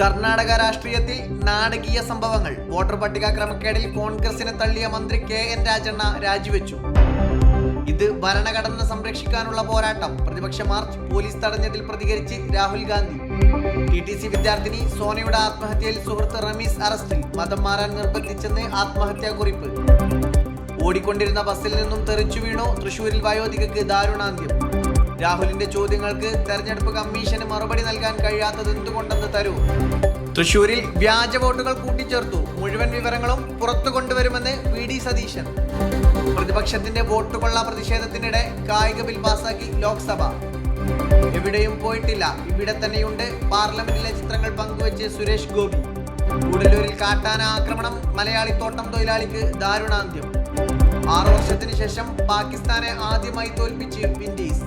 കർണാടക രാഷ്ട്രീയത്തിൽ നാടകീയ സംഭവങ്ങൾ. വോട്ടർ പട്ടിക ക്രമക്കേടിൽ കോൺഗ്രസിനെ തള്ളിയ മന്ത്രി കെ എൻ രാജണ്ണ രാജിവെച്ചു. ഇത് ഭരണഘടന സംരക്ഷിക്കാനുള്ള പോരാട്ടം. പ്രതിപക്ഷ മാർച്ച് പോലീസ് തടഞ്ഞതിൽ പ്രതികരിച്ച് Rahul Gandhi. T T C വിദ്യാർത്ഥിനി സോനയുടെ ആത്മഹത്യയിൽ സുഹൃത്ത് റമീസ് അറസ്റ്റിൽ മതം മാറാൻ നിർബന്ധിച്ചെന്ന് ആത്മഹത്യാ കുറിപ്പ്. ഓടിക്കൊണ്ടിരുന്ന ബസ്സിൽ നിന്നും തെറിച്ചു വീണു തൃശൂരിൽ വയോധികക്ക് ദാരുണാന്ത്യം. രാഹുലിന്റെ ചോദ്യങ്ങൾക്ക് തെരഞ്ഞെടുപ്പ് കമ്മീഷന് മറുപടി നൽകാൻ കഴിയാത്തത് എന്തുകൊണ്ടെന്ന് തരൂ? തൃശൂരിൽ വ്യാജ വോട്ടുകൾ കൂട്ടിച്ചേർത്തു. മുഴുവൻ വിവരങ്ങളും പുറത്തു കൊണ്ടുവരുമെന്ന് വി ഡി സതീശൻ. പ്രതിപക്ഷത്തിന്റെ വോട്ടുകൊള്ള പ്രതിഷേധത്തിനിടെ കായിക ബിൽ പാസാക്കി ലോക്സഭ. എവിടെയും പോയിട്ടില്ല. ഇവിടെ തന്നെയുണ്ട് പാർലമെന്റിലെ ചിത്രങ്ങൾ പങ്കുവച്ച് സുരേഷ് ഗോപി. കൂടല്ലൂരിൽ കാട്ടാന ആക്രമണം മലയാളി തോട്ടം തൊഴിലാളിക്ക് ദാരുണാന്ത്യം. ആറു വർഷത്തിന് ശേഷം പാകിസ്ഥാനെ ആദ്യമായി തോൽപ്പിച്ച് വിൻഡീസ്